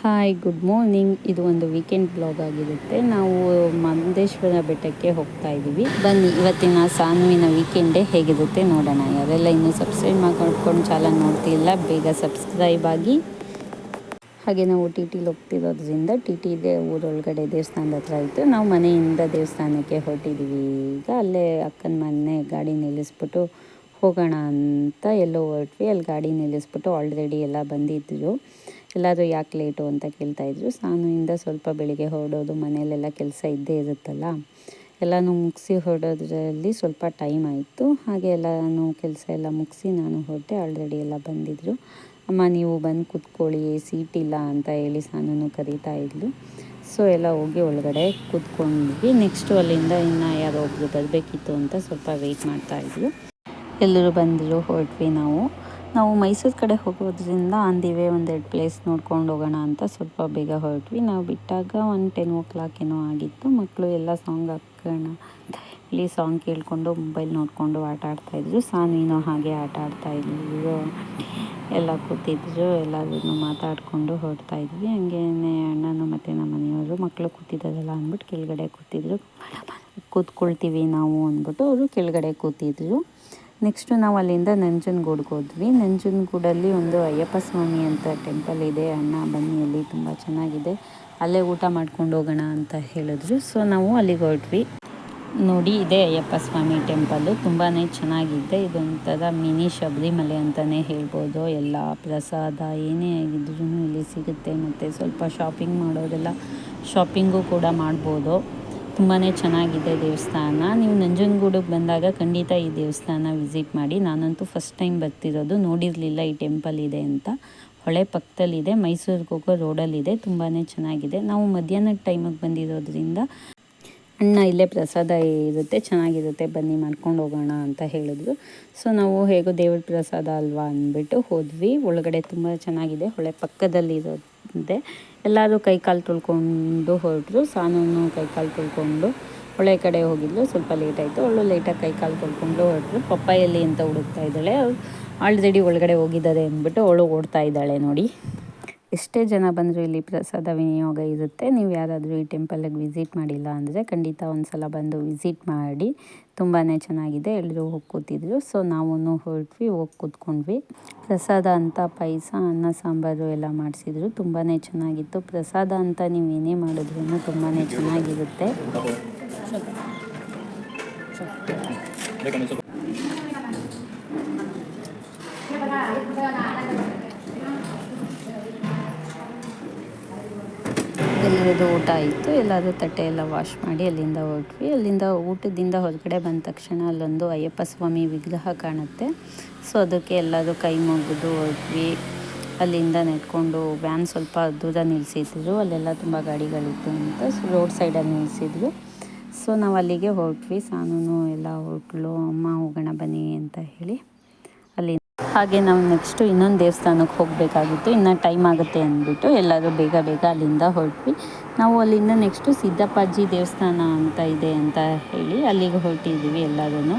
Hi good morning ಇದು ಒಂದು weekend blog ಆಗಿರುತ್ತೆ. ನಾವು ಮಂದೇಶ್ವರ ಬೆಟ್ಟಕ್ಕೆ ಹೋಗ್ತಾ ಇದ್ದೀವಿ. ಬನ್ನಿ, ಇವತ್ತಿನ ಸಾನುವಿನ ವೀಕೆಂಡೇ ಹೇಗಿರುತ್ತೆ ನೋಡೋಣ. ಯಾರೆಲ್ಲ ಇನ್ನೂ ಸಬ್ಸ್ಕ್ರೈಬ್ ಮಾಡ್ಕೊಂಡ್ಕೊಂಡು ಚಾಲ ನೋಡ್ತಿಲ್ಲ, ಬೇಗ ಸಬ್ಸ್ಕ್ರೈಬ್ ಆಗಿ. ಹಾಗೆ ನಾವು ಟಿ ಟಿಲಿ ಹೋಗ್ತಿರೋದ್ರಿಂದ ಟಿ ಟಿ ಊರೊಳಗಡೆ ದೇವಸ್ಥಾನದ ಹತ್ರ ಇತ್ತು. ನಾವು ಮನೆಯಿಂದ ದೇವಸ್ಥಾನಕ್ಕೆ ಹೊರಟಿದ್ದೀವಿ ಈಗ ಅಲ್ಲೇ ಅಕ್ಕನ ಮನೆ ಗಾಡಿ ನಿಲ್ಲಿಸ್ಬಿಟ್ಟು ಹೋಗೋಣ ಅಂತ ಎಲ್ಲೋ ಹೊರಟ್ವಿ. ಅಲ್ಲಿ ಗಾಡಿ ನಿಲ್ಲಿಸ್ಬಿಟ್ಟು ಆಲ್ರೆಡಿ ಎಲ್ಲ ಬಂದಿದ್ದರು ಎಲ್ಲಾದರೂ ಯಾಕೆ ಲೇಟು ಅಂತ ಕೇಳ್ತಾಯಿದ್ರು ಸ್ನಾನದಿಂದ ಸ್ವಲ್ಪ ಬೆಳಿಗ್ಗೆ ಹೊರಡೋದು, ಮನೆಯಲ್ಲೆಲ್ಲ ಕೆಲಸ ಇದ್ದೇ ಇರುತ್ತಲ್ಲ, ಎಲ್ಲನೂ ಮುಗಿಸಿ ಹೊರಡೋದ್ರಲ್ಲಿ ಸ್ವಲ್ಪ ಟೈಮ್ ಆಯಿತು. ಹಾಗೆ ಎಲ್ಲಾನು ಕೆಲಸ ಎಲ್ಲ ಮುಗಿಸಿ ನಾನು ಹೊರಟೆ ಆಲ್ರೆಡಿ ಎಲ್ಲ ಬಂದಿದ್ದರು ಅಮ್ಮ, ನೀವು ಬಂದು ಕೂತ್ಕೊಳ್ಳಿ ಸೀಟ್ ಇಲ್ಲ ಅಂತ ಹೇಳಿ ಸಾನೂ ಕರೀತಾ ಇದ್ಲು. ಸೊ ಎಲ್ಲ ಹೋಗಿ ಒಳಗಡೆ ಕೂತ್ಕೊಂಡ್ವಿ. ನೆಕ್ಸ್ಟು ಅಲ್ಲಿಂದ ಇನ್ನು ಯಾರೋ ಒಬ್ಬರು ಬರಬೇಕಿತ್ತು ಅಂತ ಸ್ವಲ್ಪ ವೆಯ್ಟ್ ಮಾಡ್ತಾಯಿದ್ಲು ಎಲ್ಲರೂ ಬಂದರು, ಹೊರಟ್ವಿ ನಾವು. ನಾವು ಮೈಸೂರು ಕಡೆ ಹೋಗೋದ್ರಿಂದ ಆನ್ ದಿ ವೇ ಒಂದೆರಡು ಪ್ಲೇಸ್ ನೋಡ್ಕೊಂಡು ಹೋಗೋಣ ಅಂತ. ಸ್ವಲ್ಪ ಬೇಗ ಹೊರಟ್ವಿ. ನಾವು ಬಿಟ್ಟಾಗ ಒಂದು ಟೆನ್ ಓ ಕ್ಲಾಕ್ ಏನೋ ಆಗಿತ್ತು. ಮಕ್ಕಳು ಎಲ್ಲ ಸಾಂಗ್ ಹಾಕೋಣ ಇಲ್ಲಿ ಸಾಂಗ್ ಕೇಳಿಕೊಂಡು ಮೊಬೈಲ್ ನೋಡಿಕೊಂಡು ಆಟ ಆಡ್ತಾಯಿದ್ರು ಸಾನುವಿನೋ ಹಾಗೆ ಆಟ ಆಡ್ತಾಯಿದ್ರು ಎಲ್ಲ ಕೂತಿದ್ರು. ಎಲ್ಲರೂ ಮಾತಾಡಿಕೊಂಡು ಹೊರಡ್ತಾ ಹಂಗೇ ಅಣ್ಣನು ಮತ್ತು ನಮ್ಮ ಮನೆಯವರು ಮಕ್ಕಳು ಕೂತಿದ್ದಾರಲ್ಲ ಅಂದ್ಬಿಟ್ಟು ಕೆಳಗಡೆ ಕೂತಿದ್ರು. ಕೂತ್ಕೊಳ್ತೀವಿ ನಾವು ಅಂದ್ಬಿಟ್ಟು ಅವರು ಕೆಳಗಡೆ ಕೂತಿದ್ರು. ನೆಕ್ಸ್ಟು ನಾವು ಅಲ್ಲಿಂದ ನಂಜನಗೂಡ್ಗೆ ಹೋದ್ವಿ. ನಂಜನಗೂಡಲ್ಲಿ ಒಂದು ಅಯ್ಯಪ್ಪ ಸ್ವಾಮಿ ಅಂತ ಟೆಂಪಲ್ ಇದೆ. ಅಣ್ಣ ಬನ್ನಿ ಅಲ್ಲಿ ತುಂಬ ಚೆನ್ನಾಗಿದೆ. ಅಲ್ಲೇ ಊಟ ಮಾಡ್ಕೊಂಡು ಹೋಗೋಣ ಅಂತ ಹೇಳಿದ್ರು. ಸೊ ನಾವು ಅಲ್ಲಿಗೆ ಹೊರಟ್ವಿ. ನೋಡಿ, ಇದೆ ಅಯ್ಯಪ್ಪ ಸ್ವಾಮಿ ಟೆಂಪಲ್ಲು ತುಂಬಾ ಚೆನ್ನಾಗಿದೆ. ಇದೊಂಥರ ಮಿನಿ ಶಬರಿಮಲೆ ಅಂತಲೇ ಹೇಳ್ಬೋದು. ಎಲ್ಲ ಪ್ರಸಾದ ಏನೇ ಆಗಿದ್ರೂ ಇಲ್ಲಿ ಸಿಗುತ್ತೆ. ಮತ್ತು ಸ್ವಲ್ಪ ಶಾಪಿಂಗ್ ಮಾಡೋದೆಲ್ಲ ಶಾಪಿಂಗು ಕೂಡ ಮಾಡ್ಬೋದು. ತುಂಬಾ ಚೆನ್ನಾಗಿದೆ ದೇವಸ್ಥಾನ. ನೀವು ನಂಜನಗೂಡಿಗೆ ಬಂದಾಗ ಖಂಡಿತ ಈ ದೇವಸ್ಥಾನ ವಿಸಿಟ್ ಮಾಡಿ. ನಾನಂತೂ ಫಸ್ಟ್ ಟೈಮ್ ಬರ್ತಿರೋದು. ನೋಡಿರಲಿಲ್ಲ ಈ ಟೆಂಪಲ್ ಇದೆ ಅಂತ. ಹೊಳೆ ಪಕ್ಕದಲ್ಲಿದೆ. ಮೈಸೂರಿಗೆ ಹೋಗೋ ರೋಡಲ್ಲಿದೆ. ತುಂಬಾ ಚೆನ್ನಾಗಿದೆ. ನಾವು ಮಧ್ಯಾಹ್ನದ ಟೈಮಿಗೆ ಬಂದಿರೋದ್ರಿಂದ ಅಣ್ಣ ಇಲ್ಲೇ ಪ್ರಸಾದ ಇರುತ್ತೆ. ಚೆನ್ನಾಗಿರುತ್ತೆ. ಬನ್ನಿ ಮಾಡ್ಕೊಂಡು ಹೋಗೋಣ ಅಂತ ಹೇಳಿದ್ರು. ಸೊ ನಾವು ಹೇಗೋ ದೇವ್ರ ಪ್ರಸಾದ ಅಲ್ವಾ ಅಂದ್ಬಿಟ್ಟು ಹೋದ್ವಿ. ಒಳಗಡೆ ತುಂಬ ಚೆನ್ನಾಗಿದೆ. ಹೊಳೆ ಪಕ್ಕದಲ್ಲಿರೋದೆ. ಎಲ್ಲರೂ ಕೈ ಕಾಲು ತುಳ್ಕೊಂಡು ಹೊರಟರು. ಸಾನೂನು ಕೈ ಕಾಲು ತುಳ್ಕೊಂಡು ಒಳ್ಳೆ ಕಡೆ ಹೋಗಿದ್ಲು. ಸ್ವಲ್ಪ ಲೇಟ್ ಆಯಿತು. ಅವಳು ಲೇಟಾಗಿ ಕೈ ಕಾಲು ತೊಳ್ಕೊಂಡು ಹೊರಟರು ಪಪ್ಪಾಯಲ್ಲಿ ಅಂತ ಹುಡುಕ್ತಾ ಇದ್ದಾಳೆ? ಆಲ್ರೆಡಿ ಒಳಗಡೆ ಹೋಗಿದ್ದಾರೆ ಅಂದ್ಬಿಟ್ಟು ಅವಳು ಓಡ್ತಾ ಇದ್ದಾಳೆ ನೋಡಿ. ಎಷ್ಟೇ ಜನ ಬಂದರೂ ಇಲ್ಲಿ ಪ್ರಸಾದ ವಿನಿಯೋಗ ಇರುತ್ತೆ. ನೀವು ಯಾರಾದರೂ ಈ ಟೆಂಪಲ್ಗೆ ವಿಸಿಟ್ ಮಾಡಿಲ್ಲ ಅಂದರೆ ಖಂಡಿತ ಒಂದು ಸಲ ಬಂದು ವಿಸಿಟ್ ಮಾಡಿ. ತುಂಬಾ ಚೆನ್ನಾಗಿದೆ. ಎಲ್ಲರೂ ಹೋಗಿ ಕೂತಿದ್ರು ಸೊ ನಾವು ಹೊರಟ್ವಿ, ಹೋಗಿ ಕೂತ್ಕೊಂಡ್ವಿ. ಪ್ರಸಾದ ಅಂತ ಪಾಯಸ, ಅನ್ನ, ಸಾಂಬಾರು ಎಲ್ಲ ಮಾಡಿಸಿದ್ರು. ತುಂಬಾ ಚೆನ್ನಾಗಿತ್ತು. ಪ್ರಸಾದ ಅಂತ ನೀವು ಏನೇ ಮಾಡಿದ್ರು ತುಂಬಾ ಚೆನ್ನಾಗಿರುತ್ತೆ. ಎಲ್ಲರದ್ದು ಊಟ ಆಯಿತು. ಎಲ್ಲರೂ ತಟ್ಟೆ ಎಲ್ಲ ವಾಶ್ ಮಾಡಿ ಅಲ್ಲಿಂದ ಹೊರಟ್ವಿ ಅಲ್ಲಿಂದ ಊಟದಿಂದ ಹೊರಗಡೆ ಬಂದ ತಕ್ಷಣ ಅಲ್ಲೊಂದು ಅಯ್ಯಪ್ಪ ಸ್ವಾಮಿ ವಿಗ್ರಹ ಕಾಣುತ್ತೆ. ಸೊ ಅದಕ್ಕೆ ಎಲ್ಲರೂ ಕೈ ಮುಗಿದು ಹೊರಟ್ವಿ ಅಲ್ಲಿಂದ ನೆಟ್ಕೊಂಡು ವ್ಯಾನ್ ಸ್ವಲ್ಪ ದೂರ ನಿಲ್ಲಿಸಿದ್ರು ಅಲ್ಲೆಲ್ಲ ತುಂಬ ಗಾಡಿಗಳಿತ್ತು ಅಂತ ಸೊ, ರೋಡ್ ಸೈಡಲ್ಲಿ ನಿಲ್ಲಿಸಿದ್ರು ಸೊ ನಾವು ಅಲ್ಲಿಗೆ ಹೊರಟ್ವಿ ಸಾನೂನು, ಎಲ್ಲ ಹೊರಟ್ಲು ಅಮ್ಮ ಹೋಗೋಣ ಬನ್ನಿ ಅಂತ ಹೇಳಿ. ಹಾಗೆ ನಾವು ನೆಕ್ಸ್ಟು ಇನ್ನೊಂದು ದೇವಸ್ಥಾನಕ್ಕೆ ಹೋಗಬೇಕಾಗಿತ್ತು. ಇನ್ನು ಟೈಮ್ ಆಗುತ್ತೆ ಅಂದ್ಬಿಟ್ಟು ಎಲ್ಲರೂ ಬೇಗ ಬೇಗ ಅಲ್ಲಿಂದ ಹೊರಟ್ವಿ. ನಾವು ಅಲ್ಲಿಂದ ನೆಕ್ಸ್ಟು ಸಿದ್ದಪ್ಪಾಜಿ ದೇವಸ್ಥಾನ ಅಂತ ಇದೆ ಅಂತ ಹೇಳಿ ಅಲ್ಲಿಗೆ ಹೊರಟಿದ್ದೀವಿ ಎಲ್ಲರೂ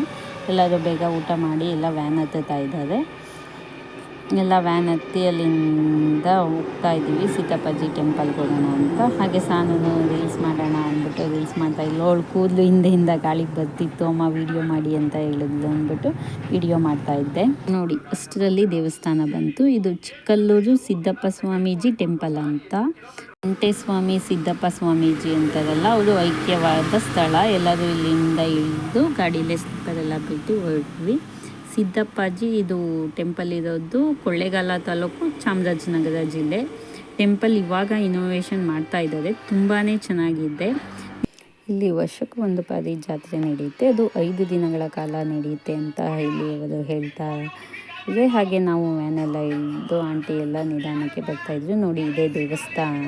ಎಲ್ಲರೂ ಬೇಗ ಊಟ ಮಾಡಿ ಎಲ್ಲ ವ್ಯಾನ್ ಹತ್ತುತ್ತಾ ಇದ್ದಾರೆ. ಎಲ್ಲ ವ್ಯಾನ್ ಹತ್ತಿ ಅಲ್ಲಿಂದ ಹೋಗ್ತಾ ಇದ್ದೀವಿ. ಸಿದ್ದಪ್ಪಾಜಿ ಟೆಂಪಲ್ಗೆ ಹೋಗೋಣ ಅಂತ. ಹಾಗೆ ಸಾನು ರೀಲ್ಸ್ ಮಾಡೋಣ ಅಂದ್ಬಿಟ್ಟು ರೀಲ್ಸ್ ಮಾಡ್ತಾ ಇಲ್ಲ ಅವಳು ಕೂದಲು ಹಿಂದೆಯಿಂದ ಗಾಳಿಗೆ ಬರ್ತಿತ್ತು. ಅಮ್ಮ ವೀಡಿಯೋ ಮಾಡಿ ಅಂತ ಹೇಳಿದ್ಲು ಅಂದ್ಬಿಟ್ಟು ವೀಡಿಯೋ ಮಾಡ್ತಾ ಇದ್ದೆ. ನೋಡಿ, ಅಷ್ಟರಲ್ಲಿ ದೇವಸ್ಥಾನ ಬಂತು. ಇದು ಚಿಕ್ಕಲ್ಲೂರು ಸಿದ್ದಪ್ಪ ಸ್ವಾಮೀಜಿ ಟೆಂಪಲ್ ಅಂತ. ವೆಂಕಟೇಸ್ವಾಮಿ ಸಿದ್ದಪ್ಪ ಸ್ವಾಮೀಜಿ ಅಂತಾರಲ್ಲ ಅವರು ಐಕ್ಯವಾದ ಸ್ಥಳ. ಎಲ್ಲರೂ ಇಲ್ಲಿಂದ ಇಳಿದು ಗಾಡಿಲೇ ಸ್ಲಿಪ್ಪರೆಲ್ಲ ಬಿಟ್ಟು ಹೊರಟ್ವಿ. ಸಿದ್ದಪ್ಪಾಜಿ, ಇದು ಟೆಂಪಲ್ ಇರೋದು ಕೊಳ್ಳೇಗಾಲ ತಾಲೂಕು ಚಾಮರಾಜನಗರ ಜಿಲ್ಲೆ. ಟೆಂಪಲ್ ಇವಾಗ ಇನೋವೇಷನ್ ಮಾಡ್ತಾ ಇದ್ದಾರೆ. ತುಂಬಾ ಚೆನ್ನಾಗಿದೆ. ಇಲ್ಲಿ ವರ್ಷಕ್ಕೂ ಒಂದು ಬಾರಿ ಜಾತ್ರೆ ನಡೆಯುತ್ತೆ. ಅದು ಐದು ದಿನಗಳ ಕಾಲ ನಡೆಯುತ್ತೆ ಅಂತ ಇಲ್ಲಿ ಅವರು ಹೇಳ್ತಾ ಇದೆ ಹಾಗೆ ನಾವು ವ್ಯಾನೆಲ್ಲ ಇದ್ದು ಆಂಟಿ ಎಲ್ಲ ನಿಧಾನಕ್ಕೆ ಬರ್ತಾಯಿದ್ರು ನೋಡಿ ಇದೇ ದೇವಸ್ಥಾನ.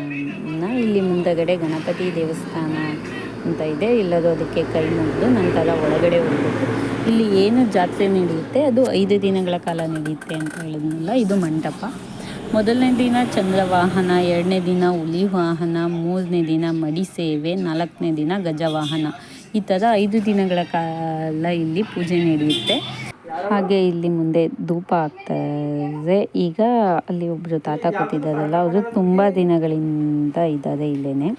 ಇಲ್ಲಿ ಮುಂದಗಡೆ ಗಣಪತಿ ದೇವಸ್ಥಾನ ಅಂತ ಇದೆ. ಇಲ್ಲದು ಅದಕ್ಕೆ ಕೈ ಮುಗಿದು ನಂತರ ಒಳಗಡೆ ಹೋಗ್ಬೇಕು. ಇಲ್ಲಿ ಏನು ಜಾತ್ರೆ ನಡೆಯುತ್ತೆ, ಅದು ಐದು ದಿನಗಳ ಕಾಲ ನಡೆಯುತ್ತೆ ಅಂತ ಹೇಳಿದ್ನಲ್ಲ ಇದು ಮಂಟಪ. ಮೊದಲನೇ ದಿನ ಚಂದ್ರವಾಹನ, ಎರಡನೇ ದಿನ ಹುಲಿ ವಾಹನ ಮೂರನೇ ದಿನ ಮಡಿ ಸೇವೆ, ನಾಲ್ಕನೇ ದಿನ ಗಜವಾಹನ. ಈ ಥರ ಐದು ದಿನಗಳ ಕಾಲ ಇಲ್ಲಿ ಪೂಜೆ ನಡೆಯುತ್ತೆ. ಹಾಗೆ ಇಲ್ಲಿ ಮುಂದೆ ಧೂಪ ಆಗ್ತಾರೆ ಈಗ ಅಲ್ಲಿ ಒಬ್ಬರು ತಾತ ಕೂತಿದ್ದಾರಲ್ಲ, ಅವರು ತುಂಬ ದಿನಗಳಿಂದ ಇದ್ದಾರೆ ಇಲ್ಲೇನೆ.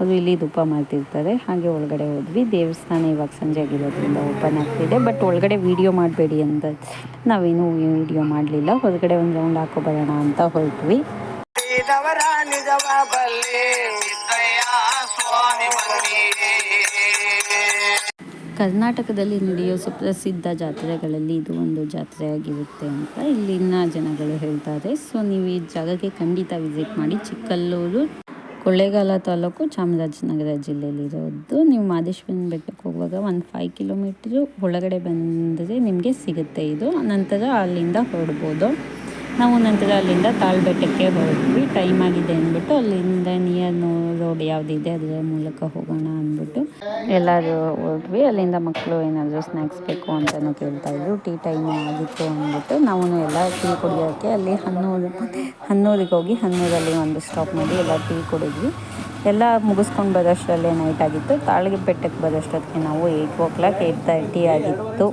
ಅವರು ಇಲ್ಲಿ ಧೂಪ ಮಾಡ್ತಿರ್ತಾರೆ. ಹಾಗೆ ಒಳಗಡೆ ಹೋದ್ವಿ. ದೇವಸ್ಥಾನ ಇವಾಗ ಸಂಜೆ ಆಗಿರೋದ್ರಿಂದ ಓಪನ್ ಆಗ್ತಿದೆ. ಬಟ್ ಒಳಗಡೆ ವಿಡಿಯೋ ಮಾಡಬೇಡಿ ಅಂತ ನಾವೇನು ವಿಡಿಯೋ ಮಾಡಲಿಲ್ಲ. ಹೊರಗಡೆ ಒಂದು ರೌಂಡ್ ಹಾಕೋ ಬರೋಣ ಅಂತ ಹೊರಟ್ವಿ. ಕರ್ನಾಟಕದಲ್ಲಿ ನಡೆಯೋ ಸುಪ್ರಸಿದ್ಧ ಜಾತ್ರೆಗಳಲ್ಲಿ ಇದು ಒಂದು ಜಾತ್ರೆಯಾಗಿರುತ್ತೆ ಅಂತ ಇಲ್ಲಿನ ಜನಗಳು ಹೇಳ್ತಾರೆ. ಸೊ ನೀವು ಈ ಜಾಗಕ್ಕೆ ಖಂಡಿತ ವಿಸಿಟ್ ಮಾಡಿ ಚಿಕ್ಕಲ್ಲೂರು ಕೊಳ್ಳೇಗಾಲ ತಾಲೂಕು ಚಾಮರಾಜನಗರ ಜಿಲ್ಲೆಯಲ್ಲಿರೋದು. ನೀವು ಮಾದೇಶ್ವರನ ಬೆಟ್ಟಕ್ಕೆ ಹೋಗುವಾಗ ಒಂದು ಫೈವ್ ಕಿಲೋಮೀಟ್ರು ಒಳಗಡೆ ಬಂದರೆ ನಿಮಗೆ ಸಿಗುತ್ತೆ ಇದು. ನಂತರ ಅಲ್ಲಿಂದ ಹೊರಡ್ಬೋದು. ನಾವು ನಂತರ ಅಲ್ಲಿಂದ ತಾಳ್ಬೆಟ್ಟಕ್ಕೆ ಹೊರಟ್ವಿ. ಟೈಮ್ ಆಗಿದೆ ಅಂದ್ಬಿಟ್ಟು ಅಲ್ಲಿಂದ ನಿಯರ್ ರೋಡ್ ಯಾವುದಿದೆ ಅದರ ಮೂಲಕ ಹೋಗೋಣ ಅಂದ್ಬಿಟ್ಟು ಎಲ್ಲರೂ ಹೊರಟ್ವಿ ಅಲ್ಲಿಂದ ಮಕ್ಕಳು ಏನಾದರೂ ಸ್ನ್ಯಾಕ್ಸ್ ಬೇಕು ಅಂತಲೂ ಕೇಳ್ತಾಯಿದ್ರು ಟೀ ಟೈಮ್ ಆಗಿತ್ತು ಅಂದ್ಬಿಟ್ಟು ನಾವು ಎಲ್ಲ ಟೀ ಕುಡಿಯೋಕ್ಕೆ ಅಲ್ಲಿ ಹನ್ನೂರು, ಹನ್ನೂರಿಗೆ ಹೋಗಿ ಹನ್ನೂರಲ್ಲಿ ಒಂದು ಸ್ಟಾಪ್ ಮಾಡಿ ಎಲ್ಲ ಟೀ ಕುಡಿದ್ವಿ. ಎಲ್ಲ ಮುಗಿಸ್ಕೊಂಡು ಬರೋಷ್ಟರಲ್ಲೇ ನೈಟ್ ಆಗಿತ್ತು. ತಾಳಿಗೆ ಬೆಟ್ಟಕ್ಕೆ ಬರೋಷ್ಟೊತ್ತಿಗೆ ನಾವು eight o'clock eight thirty ಆಗಿತ್ತು.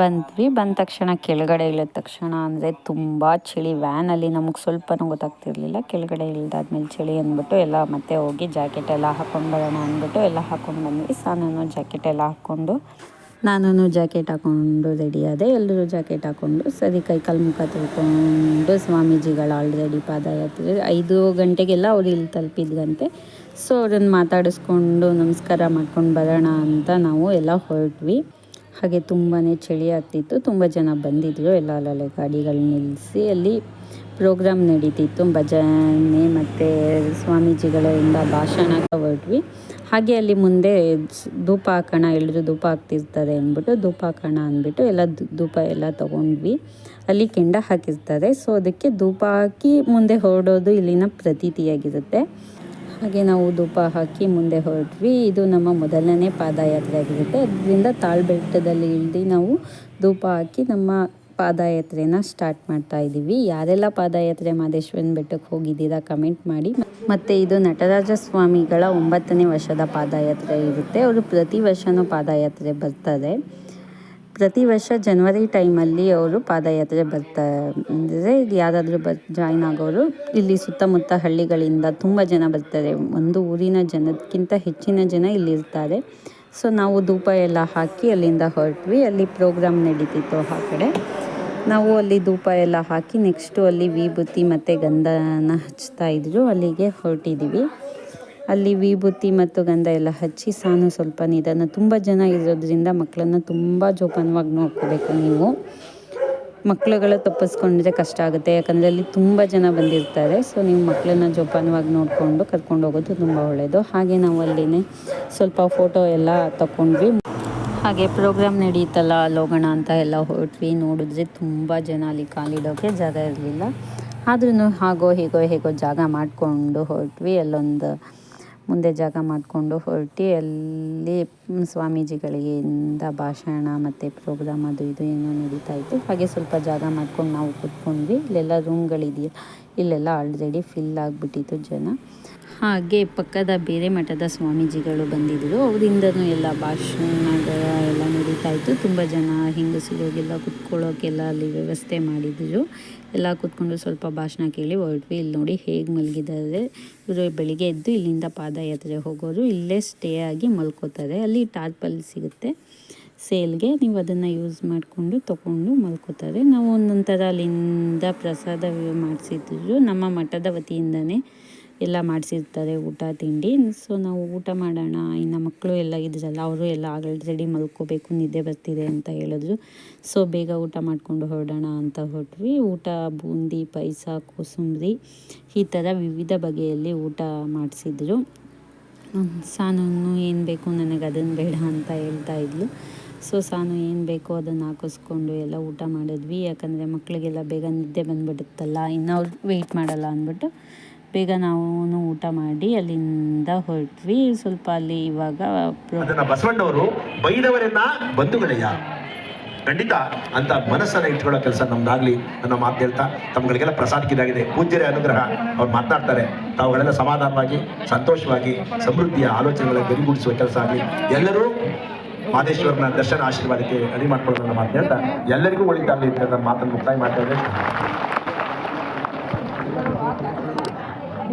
ಬಂದ್ವಿ. ಬಂದ ತಕ್ಷಣ ಕೆಳಗಡೆ ಇಳಿದ ತಕ್ಷಣ ಅಂದರೆ ತುಂಬ ಚಳಿ. ವ್ಯಾನಲ್ಲಿ ನಮಗೆ ಸ್ವಲ್ಪನೂ ಗೊತ್ತಾಗ್ತಿರ್ಲಿಲ್ಲ. ಕೆಳಗಡೆ ಇಳಿದಾದ್ಮೇಲೆ ಚಳಿ ಅಂದ್ಬಿಟ್ಟು ಎಲ್ಲ ಮತ್ತೆ ಹೋಗಿ ಜಾಕೆಟ್ ಎಲ್ಲ ಹಾಕೊಂಡು ಬರೋಣ ಅಂದ್ಬಿಟ್ಟು ಎಲ್ಲ ಹಾಕೊಂಡು ಬಂದ್ವಿ. ಸಾನನ್ನು ಜಾಕೆಟ್ ಎಲ್ಲ ಹಾಕ್ಕೊಂಡು ನಾನು ಜಾಕೆಟ್ ಹಾಕ್ಕೊಂಡು ರೆಡಿ ಆದೆ. ಎಲ್ಲರೂ ಜಾಕೆಟ್ ಹಾಕ್ಕೊಂಡು ಸರಿ ಕೈ ಕಾಲು ಮುಖ ತೊಳ್ಕೊಂಡು ಸ್ವಾಮೀಜಿಗಳು ಆಲ್ರೆಡಿ ಪಾದಯಾತ್ರೆ ಐದು ಗಂಟೆಗೆಲ್ಲ ಅವ್ರು ಇಲ್ಲಿ ತಲುಪಿದ್ರಂತೆ. ಸೊ ಅವ್ರನ್ನ ಮಾತಾಡಿಸ್ಕೊಂಡು ನಮಸ್ಕಾರ ಮಾಡ್ಕೊಂಡು ಬರೋಣ ಅಂತ ನಾವು ಎಲ್ಲ ಹೊರಟ್ವಿ. ಹಾಗೆ ತುಂಬಾ ಚಳಿ ಆಗ್ತಿತ್ತು. ತುಂಬ ಜನ ಬಂದಿದ್ದರು ಎಲ್ಲ ಅಲ್ಲಲ್ಲೇ ಗಾಡಿಗಳು ನಿಲ್ಲಿಸಿ ಅಲ್ಲಿ ಪ್ರೋಗ್ರಾಮ್ ನಡೀತಿತ್ತು. ಭಜನೆ ಮತ್ತು ಸ್ವಾಮೀಜಿಗಳಿಂದ ಭಾಷಣ ಹೊರಟ್ವಿ. ಹಾಗೆ ಅಲ್ಲಿ ಮುಂದೆ ಧೂಪ ಹಾಕೋಣ ಎಲ್ಲರೂ ಧೂಪ ಹಾಕ್ತಿರ್ತಾರೆ ಅಂದ್ಬಿಟ್ಟು ಧೂಪ ಹಾಕೋಣ ಅಂದ್ಬಿಟ್ಟು ಎಲ್ಲ ಧೂಪ ಎಲ್ಲ ತೊಗೊಂಡ್ವಿ. ಅಲ್ಲಿ ಕೆಂಡ ಹಾಕಿರ್ತಾರೆ ಸೊ ಅದಕ್ಕೆ ಧೂಪ ಹಾಕಿ ಮುಂದೆ ಹೊರಡೋದು ಇಲ್ಲಿನ ಪ್ರತೀತಿಯಾಗಿರುತ್ತೆ. ಹಾಗೆ ನಾವು ಧೂಪ ಹಾಕಿ ಮುಂದೆ ಹೊರಟ್ವಿ. ಇದು ನಮ್ಮ ಮೊದಲನೇ ಪಾದಯಾತ್ರೆ ಆಗಿರುತ್ತೆ ಅದರಿಂದ ತಾಳ್ಬೆಟ್ಟದಲ್ಲಿ ಇಳಿದು ನಾವು ಧೂಪ ಹಾಕಿ ನಮ್ಮ ಪಾದಯಾತ್ರೆನ ಸ್ಟಾರ್ಟ್ ಮಾಡ್ತಾ ಇದ್ದೀವಿ ಯಾರೆಲ್ಲ ಪಾದಯಾತ್ರೆ ಮಾದೇಶ್ವರನ ಬೆಟ್ಟಕ್ಕೆ ಹೋಗಿದ್ದೀರಾ ಕಮೆಂಟ್ ಮಾಡಿ. ಮತ್ತು ಇದು ನಟರಾಜ ಸ್ವಾಮಿಗಳ ಒಂಬತ್ತನೇ ವರ್ಷದ ಪಾದಯಾತ್ರೆ ಇರುತ್ತೆ. ಅವರು ಪ್ರತಿ ವರ್ಷವೂ ಪಾದಯಾತ್ರೆ ಬರ್ತಾರೆ. ಪ್ರತಿ ವರ್ಷ ಜನವರಿ ಟೈಮಲ್ಲಿ ಅವರು ಪಾದಯಾತ್ರೆ ಬರ್ತಾರೆ ಅಂದರೆ ಯಾರಾದರೂ ಬರ್ ಜಾಯ್ನ್ ಆಗೋರು ಇಲ್ಲಿ ಸುತ್ತಮುತ್ತ ಹಳ್ಳಿಗಳಿಂದ ತುಂಬ ಜನ ಬರ್ತಾರೆ. ಒಂದು ಊರಿನ ಜನಕ್ಕಿಂತ ಹೆಚ್ಚಿನ ಜನ ಇಲ್ಲಿರ್ತಾರೆ. ಸೊ ನಾವು ಧೂಪ ಎಲ್ಲ ಹಾಕಿ ಅಲ್ಲಿಂದ ಹೊರಟ್ವಿ. ಅಲ್ಲಿ ಪ್ರೋಗ್ರಾಮ್ ನಡೀತಿತ್ತು ಆ ಕಡೆ. ನಾವು ಅಲ್ಲಿ ಧೂಪ ಎಲ್ಲ ಹಾಕಿ ನೆಕ್ಸ್ಟು ಅಲ್ಲಿ ವಿಭೂತಿ ಮತ್ತು ಗಂಧನ ಹಚ್ತಾ ಇದ್ರು. ಅಲ್ಲಿಗೆ ಹೊರಟಿದ್ದೀವಿ ಅಲ್ಲಿ ವಿಭೂತಿ ಮತ್ತು ಗಂಧ ಎಲ್ಲ ಹಚ್ಚಿ ಸಾನು ಸ್ವಲ್ಪ ನಿಧಾನ ತುಂಬ ಜನ ಇರೋದ್ರಿಂದ ಮಕ್ಕಳನ್ನ ತುಂಬ ಜೋಪಾನವಾಗಿ ನೋಡ್ಕೋಬೇಕು ನೀವು. ಮಕ್ಕಳುಗಳು ತಪ್ಪಿಸ್ಕೊಂಡ್ರೆ ಕಷ್ಟ ಆಗುತ್ತೆ. ಯಾಕಂದರೆ ಅಲ್ಲಿ ತುಂಬ ಜನ ಬಂದಿರ್ತಾರೆ. ಸೊ ನೀವು ಮಕ್ಕಳನ್ನ ಜೋಪಾನವಾಗಿ ನೋಡಿಕೊಂಡು ಕರ್ಕೊಂಡು ಹೋಗೋದು ತುಂಬ ಒಳ್ಳೆಯದು ಹಾಗೆ ನಾವು ಅಲ್ಲಿನೇ ಸ್ವಲ್ಪ ಫೋಟೋ ಎಲ್ಲ ತಗೊಂಡ್ವಿ ಹಾಗೆ ಪ್ರೋಗ್ರಾಮ್ ನಡೀತಲ್ಲ ಅಲ್ಲಿ ಹೋಗೋಣ ಅಂತ ಎಲ್ಲ ಹೊರಟ್ವಿ. ನೋಡಿದ್ರೆ ತುಂಬ ಜನ ಅಲ್ಲಿ ಕಾಲಿಡೋಕ್ಕೆ ಜಾಗ ಇರಲಿಲ್ಲ. ಆದ್ರೂ ಹಾಗೋ ಹೀಗೋ ಹೇಗೋ ಜಾಗ ಮಾಡಿಕೊಂಡು ಹೊರಟ್ವಿ. ಅಲ್ಲೊಂದು ಮುಂದೆ ಜಾಗ ಮಾಡಿಕೊಂಡು ಹೊರಟಿ ಅಲ್ಲಿ ಸ್ವಾಮೀಜಿಗಳಿಗೆ ಇಂದ ಭಾಷಣ ಮತ್ತು ಪ್ರೋಗ್ರಾಮ್ ಅದು ಇದು ಏನೋ ನಡೀತಾ ಇತ್ತು. ಹಾಗೆ ಸ್ವಲ್ಪ ಜಾಗ ಮಾಡ್ಕೊಂಡು ನಾವು ಕೂತ್ಕೊಂಡ್ವಿ. ಇಲ್ಲೆಲ್ಲ ರೂಮ್ಗಳಿದೆಯಲ್ಲ ಇಲ್ಲೆಲ್ಲ ಆಲ್ರೆಡಿ ಫಿಲ್ ಆಗಿಬಿಟ್ಟಿತ್ತು ಜನ. ಹಾಗೆ ಪಕ್ಕದ ಬೇರೆ ಮಠದ ಸ್ವಾಮೀಜಿಗಳು ಬಂದಿದ್ದರು ಅವರಿಂದನೂ ಎಲ್ಲ ಭಾಷಣ ಎಲ್ಲ ನಡೀತಾ ಇತ್ತು. ತುಂಬ ಜನ ಹೆಂಗಸರಿಗೆಲ್ಲ ಕುತ್ಕೊಳ್ಳೋಕೆಲ್ಲ ಅಲ್ಲಿ ವ್ಯವಸ್ಥೆ ಮಾಡಿದ್ರು. ಎಲ್ಲ ಕೂತ್ಕೊಂಡು ಸ್ವಲ್ಪ ಭಾಷಣ ಕೇಳಿ ಹೊರಟ್ವಿ. ಇಲ್ಲಿ ನೋಡಿ ಹೇಗೆ ಮಲಗಿದ್ದಾರೆ. ಇವರು ಬೆಳಿಗ್ಗೆ ಎದ್ದು ಇಲ್ಲಿಂದ ಪಾದಯಾತ್ರೆ ಹೋಗೋರು. ಇಲ್ಲೇ ಸ್ಟೇ ಆಗಿ ಮಲ್ಕೋತಾರೆ. ಅಲ್ಲಿ ಟಾರ್ಪಲ್ ಸಿಗುತ್ತೆ. ಸೇಲ್ಗೆ ನೀವು ಅದನ್ನು ಯೂಸ್ ಮಾಡಿಕೊಂಡು ತೊಗೊಂಡು ಮಲ್ಕೋತಾರೆ. ನಾವು ನಂತರ ಅಲ್ಲಿಂದ ಪ್ರಸಾದ ಮಾಡಿಸಿದ್ರು. ನಮ್ಮ ಮಠದ ವತಿಯಿಂದನೇ ಎಲ್ಲ ಮಾಡಿಸಿರ್ತಾರೆ ಊಟ, ತಿಂಡಿ. ಸೊ ನಾವು ಊಟ ಮಾಡೋಣ. ಇನ್ನು ಮಕ್ಕಳು ಎಲ್ಲ ಇದ್ರಲ್ಲ, ಅವರು ಎಲ್ಲ ಆಲ್ರೆಡಿ ಮಲ್ಕೋಬೇಕು ನಿದ್ದೆ ಬರ್ತಿದೆ ಅಂತ ಹೇಳಿದ್ರು. ಸೊ ಬೇಗ ಊಟ ಮಾಡಿಕೊಂಡು ಹೊರಡೋಣ ಅಂತ ಹೊರಟ್ವಿ. ಊಟ, ಬೂಂದಿ, ಪಾಯಸ, ಕೋಸಂಬರಿ ಈ ಥರ ವಿವಿಧ ಬಗೆಯಲ್ಲಿ ಊಟ ಮಾಡಿಸಿದ್ರು. ಸಾನು ಏನು ಬೇಕು ನನಗೆ ಅದನ್ನು ಬೇಡ ಅಂತ ಹೇಳ್ತಾ ಇದ್ಲು. ಸೊ ಸಾನು ಏನು ಬೇಕೋ ಅದನ್ನು ಹಾಕಿಸ್ಕೊಂಡು ಎಲ್ಲ ಊಟ ಮಾಡಿದ್ವಿ. ಯಾಕಂದರೆ ಮಕ್ಕಳಿಗೆಲ್ಲ ಬೇಗ ನಿದ್ದೆ ಬಂದುಬಿಡುತ್ತಲ್ಲ, ಇನ್ನು ಅವ್ರು ವೆಯ್ಟ್ ಮಾಡಲ್ಲ ಅಂದ್ಬಿಟ್ಟು. ಬೇಗ ನಾವು ಊಟ ಮಾಡಿ ಅಲ್ಲಿಂದ ಹೊರಟ್ವಿ. ಸ್ವಲ್ಪ ಅಲ್ಲಿ ಇವಾಗ ಬಸವಣ್ಣವರು ಬೈದವರನ್ನ ಬಂಧುಗಳಯ್ಯ. ಖಂಡಿತ ಅಂತ ಮನಸ್ಸನ್ನ ಇಟ್ಕೊಳ್ಳೋ ಕೆಲಸ ನಮ್ದಾಗ್ಲಿ ನನ್ನ ಮಾತು ಹೇಳ್ತಾ ತಮ್ಗಳಿಗೆಲ್ಲ ಪ್ರಸಾದಕ್ಕಿದಾಗಿದೆ ಪೂಜ್ಯರೇ ಅನುಗ್ರಹ. ಅವ್ರು ಮಾತನಾಡ್ತಾರೆ. ತಾವುಗಳೆಲ್ಲ ಸಮಾಧಾನವಾಗಿ, ಸಂತೋಷವಾಗಿ, ಸಮೃದ್ಧಿಯ ಆಲೋಚನೆಗಳ ಗರಿಗೂಡಿಸುವ ಕೆಲಸ ಆಗಲಿ. ಎಲ್ಲರೂ ಮಾದೇಶ್ವರನ ದರ್ಶನ ಆಶೀರ್ವಾದಕ್ಕೆ ಅಡಿ ಮಾಡ್ಕೊಳ್ಳೋದನ್ನ ಮಾತು ಹೇಳ್ತಾ ಎಲ್ಲರಿಗೂ ಒಳಿತಾಗಲಿ ಅಂತ ನನ್ನ ಮಾತನ್ನು ಮುಕ್ತಾಯ ಮಾಡ್ತಾ ಇದ್ದೆ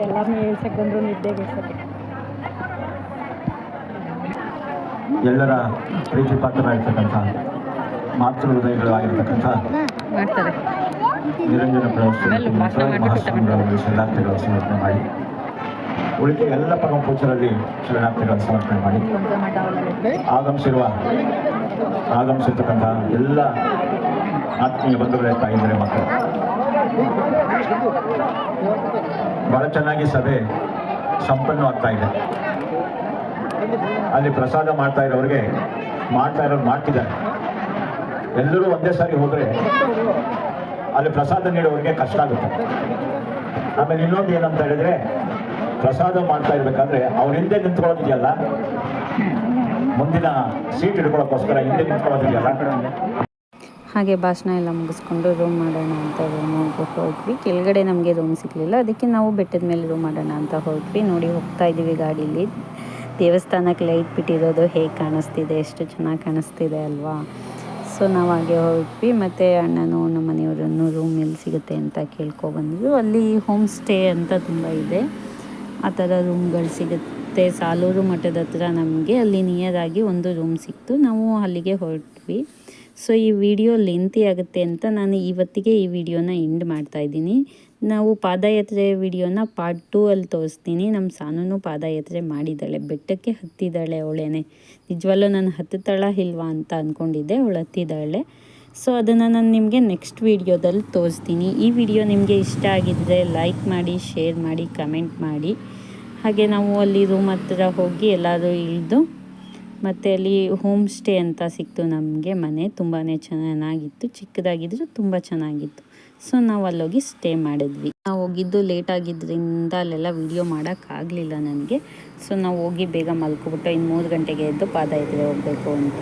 ಎಲ್ಲರನ್ನೂ ಹೇಳ್ಸಕ್ಕೆ ಬಂದರು ನಿದ್ದೆ ಗೆಲ್ಸಕ್ಕೆ ಎಲ್ಲರ ಪ್ರೀತಿ ಪಾತ್ರರಾಗಿರ್ತಕ್ಕಂಥ ಮಾತೃ ಹೃದಯಗಳು ಆಗಿರ್ತಕ್ಕಂಥ ನಿರಂಜನ ಪ್ರವಾಸ ಆಮೇಲೆ ಭಾಷಣ ಮಾಡ್ಬಿಟ್ಟು ಮಹಾಸ್ವಾಮಿಗಳಲ್ಲಿ ಶರಣಾರ್ಥಿಗಳ ಸಮರ್ಪಣೆ ಮಾಡಿ. ಉಳಿದ ಎಲ್ಲ ಪರಮ ಪೂಜರಲ್ಲಿ ಶರಣಾರ್ಥಿಗಳ ಸಮರ್ಪಣೆ ಮಾಡಿ. ಆಗಮಿಸಿರುವ ಆಗಮಿಸಿರ್ತಕ್ಕಂಥ ಎಲ್ಲ ಆತ್ಮೀಯ ಬಂಧುಗಳೇ ತಾಯಿದರೆ ಮಕ್ಕಳು. ಬಹಳ ಚೆನ್ನಾಗಿ ಸಭೆ ಸಂಪನ್ನವಾಗ್ತಾ ಇದೆ. ಅಲ್ಲಿ ಪ್ರಸಾದ ಮಾಡ್ತಾ ಇರೋರಿಗೆ ಮಾಡ್ತಾ ಇರೋರು ಮಾಡ್ತಿದ್ದಾರೆ. ಎಲ್ಲರೂ ಒಂದೇ ಸಾರಿ ಹೋದ್ರೆ ಅಲ್ಲಿ ಪ್ರಸಾದ ನೀಡೋರಿಗೆ ಕಷ್ಟ ಆಗುತ್ತೆ. ಆಮೇಲೆ ಇನ್ನೊಂದು ಏನಂತ ಹೇಳಿದ್ರೆ, ಪ್ರಸಾದ ಮಾಡ್ತಾ ಇರ್ಬೇಕಾದ್ರೆ ಅವ್ರ ಹಿಂದೆ ನಿಂತ್ಕೊಳ್ಳೋದಿದೆಯಲ್ಲ? ಮುಂದಿನ ಸೀಟ್ ಹಿಡ್ಕೊಳ್ಳೋಕ್ಕೋಸ್ಕರ ಹಿಂದೆ ನಿಂತ್ಕೊಳ್ಳೋದಿದೆಯಲ್ಲ? ಹಾಗೆ ಭಾಷಣ ಎಲ್ಲ ಮುಗಿಸ್ಕೊಂಡು ರೂಮ್ ಮಾಡೋಣ ಅಂತ ರೂಮಿಗೆ ಹೋದ್ವಿ. ಕೆಳಗಡೆ ನಮಗೆ ರೂಮ್ ಸಿಗಲಿಲ್ಲ. ಅದಕ್ಕೆ ನಾವು ಬೆಟ್ಟದ ಮೇಲೆ ರೂಮ್ ಮಾಡೋಣ ಅಂತ ಹೋದ್ವಿ. ನೋಡಿ ಹೋಗ್ತಾ ಇದ್ದೀವಿ ಗಾಡೀಲಿ. ದೇವಸ್ಥಾನಕ್ಕೆ ಲೈಟ್ ಬಿಟ್ಟಿರೋದು ಹೇಗೆ ಕಾಣಿಸ್ತಿದೆ? ಎಷ್ಟು ಚೆನ್ನಾಗಿ ಕಾಣಿಸ್ತಿದೆ ಅಲ್ವಾ? ಸೊ ನಾವು ಹಾಗೆ ಹೋದ್ವಿ. ಮತ್ತು ಅಣ್ಣನೂ ನಮ್ಮ ಮನೆಯವರನ್ನು ರೂಮ್ ಎಲ್ಲಿ ಸಿಗುತ್ತೆ ಅಂತ ಕೇಳ್ಕೊಬಂದ್ರು ಅಲ್ಲಿ ಹೋಮ್ ಸ್ಟೇ ಅಂತ ತುಂಬ ಇದೆ. ಆ ಥರ ರೂಮ್ಗಳು ಸಿಗುತ್ತೆ. ಸಾಲೂರು ಮಠದ ಹತ್ರ ನಮಗೆ. ಅಲ್ಲಿ ನಿಯರಾಗಿ ಒಂದು ರೂಮ್ ಸಿಕ್ತು. ನಾವು ಅಲ್ಲಿಗೆ ಹೊರಟ್ವಿ ಸೊ ಈ ವಿಡಿಯೋ ಲೆಂತಿ ಆಗುತ್ತೆ ಅಂತ ನಾನು ಇವತ್ತಿಗೆ ಈ ವಿಡಿಯೋನ ಎಂಡ್ ಮಾಡ್ತಾ ಇದ್ದೀನಿ. ನಾವು ಪಾದಯಾತ್ರೆ ವಿಡಿಯೋನ ಪಾರ್ಟ್ ಟೂ ಅಲ್ಲಿ ತೋರಿಸ್ತೀನಿ. ನಮ್ಮ ಸಾನೂ ಪಾದಯಾತ್ರೆ ಮಾಡಿದ್ದಾಳೆ. ಬೆಟ್ಟಕ್ಕೆ ಹತ್ತಿದ್ದಾಳೆ ಅವಳೇನೆ. ನಿಜವಲ್ಲೂ ನಾನು ಹತ್ತುತ್ತಾಳ ಇಲ್ವಾ ಅಂತ ಅಂದ್ಕೊಂಡಿದ್ದೆ ಅವಳು ಹತ್ತಿದ್ದಾಳೆ. ಸೊ ಅದನ್ನು ನಾನು ನಿಮಗೆ ನೆಕ್ಸ್ಟ್ ವಿಡಿಯೋದಲ್ಲಿ ತೋರಿಸ್ತೀನಿ. ಈ ವಿಡಿಯೋ ನಿಮಗೆ ಇಷ್ಟ ಆಗಿದ್ದರೆ ಲೈಕ್ ಮಾಡಿ ಶೇರ್ ಮಾಡಿ ಕಮೆಂಟ್ ಮಾಡಿ. ಹಾಗೆ ನಾವು ಅಲ್ಲಿ ರೂಮ್ ಹತ್ತಿರ ಹೋಗಿ ಎಲ್ಲರೂ ಇಳಿದು ಮತ್ತು ಅಲ್ಲಿ ಹೋಮ್ ಸ್ಟೇ ಅಂತ ಸಿಕ್ತು ನಮಗೆ ಮನೆ. ತುಂಬಾ ಚೆನ್ನಾಗಿತ್ತು. ಚಿಕ್ಕದಾಗಿದ್ರು ತುಂಬ ಚೆನ್ನಾಗಿತ್ತು. ಸೊ ನಾವು ಅಲ್ಲೋಗಿ ಸ್ಟೇ ಮಾಡಿದ್ವಿ. ನಾವು ಹೋಗಿದ್ದು ಲೇಟ್ ಆಗಿದ್ದರಿಂದ ಅಲ್ಲೆಲ್ಲ ವಿಡಿಯೋ ಮಾಡೋಕ್ಕಾಗಲಿಲ್ಲ ನನಗೆ. ಸೊ ನಾವು ಹೋಗಿ ಬೇಗ ಮಲ್ಕೊಬಿಟ್ಟು ಇನ್ನು ಮೂರು ಗಂಟೆಗೆ ಎದ್ದು ಪಾದಯಾತ್ರೆ ಹೋಗಬೇಕು ಅಂತ.